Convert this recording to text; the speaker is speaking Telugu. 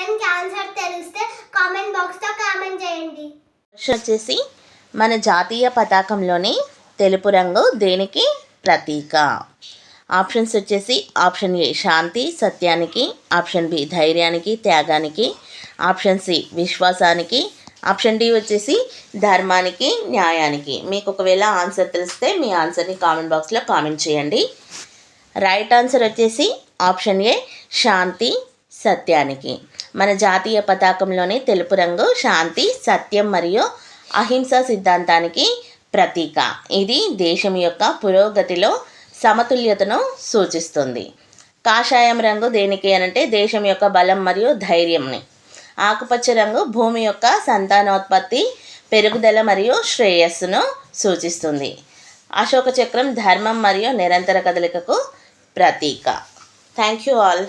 ఆన్సర్ తెలిస్తే కామెంట్ బాక్స్లో కామెంట్ చేయండి. క్వశ్చన్ వచ్చేసి మన జాతీయ పతాకంలోని తెలుపు రంగు దేనికి ప్రతీక? ఆప్షన్స్ వచ్చేసి ఆప్షన్ ఏ శాంతి సత్యానికి ఆప్షన్ బి ధైర్యానికి త్యాగానికి ఆప్షన్ సి విశ్వాసానికి ఆప్షన్ డి వచ్చేసి ధర్మానికి న్యాయానికి. మీకు ఒకవేళ ఆన్సర్ తెలిస్తే మీ ఆన్సర్ని కామెంట్ బాక్స్లో కామెంట్ చేయండి. రైట్ ఆన్సర్ వచ్చేసి ఆప్షన్ ఏ శాంతి సత్యానికి. మన జాతీయ పతాకంలోని తెలుపు రంగు శాంతి సత్యం మరియు అహింస సిద్ధాంతానికి ప్రతీక. ఇది దేశం యొక్క పురోగతిలో సమతుల్యతను సూచిస్తుంది. కాషాయం రంగు దేనికి అనంటే దేశం యొక్క బలం మరియు ధైర్యంని. ఆకుపచ్చ రంగు భూమి యొక్క సంతానోత్పత్తి పెరుగుదల మరియు శ్రేయస్సును సూచిస్తుంది. అశోక చక్రం ధర్మం మరియు నిరంతర కదలికకు ప్రతీక. Thank you all.